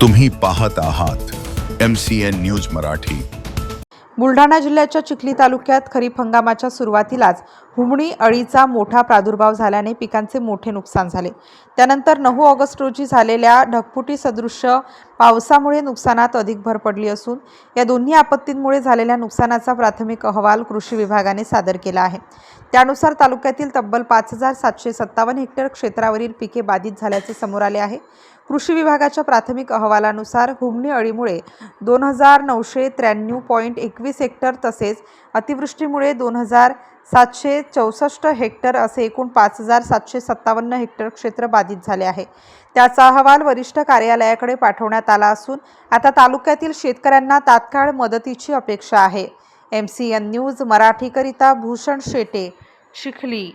तुम्ही पाहत आहात M C N news Marathi. Buldhana जिल्ह्याच्या चिखली तालुक्यात खरीप हंगामाच्या सुरुवातीलाच हुमणी अळीचा मोठा प्रादुर्भाव झाल्याने पिकांचे मोठे नुकसान झाले. त्यानंतर नऊ ऑगस्ट रोजी झालेल्या ढगफुटी सदृश्य पावसामुळे नुकसानात अधिक भर पडली असून या दोन्ही आपत्तींमुळे झालेल्या नुकसानाचा प्राथमिक अहवाल कृषी विभागाने सादर केला आहे. त्यानुसार तालुक्यातील तब्बल पाच हजार सातशे सत्तावन्न हेक्टर क्षेत्रावरील पिके बाधित झाल्याचे समोर आले आहे. कृषी विभागाच्या प्राथमिक अहवालानुसार हुमणी अळीमुळे दोन हजार नऊशे त्र्याण्णव पॉईंट एकवीस हेक्टर तसेच अतिवृष्टीमुळे दोन हजार सातशे चौसष्ट हेक्टर असे एकूण पाच हजार सातशे सत्तावन्न हेक्टर क्षेत्र बाधित झाले आहे. त्याचा अहवाल वरिष्ठ कार्यालयाकडे पाठवण्यात आला असून आता तालुक्यातील शेतकऱ्यांना तात्काळ मदतीची अपेक्षा आहे. एम सी एन न्यूज मराठीकरिता भूषण शेटे चिखली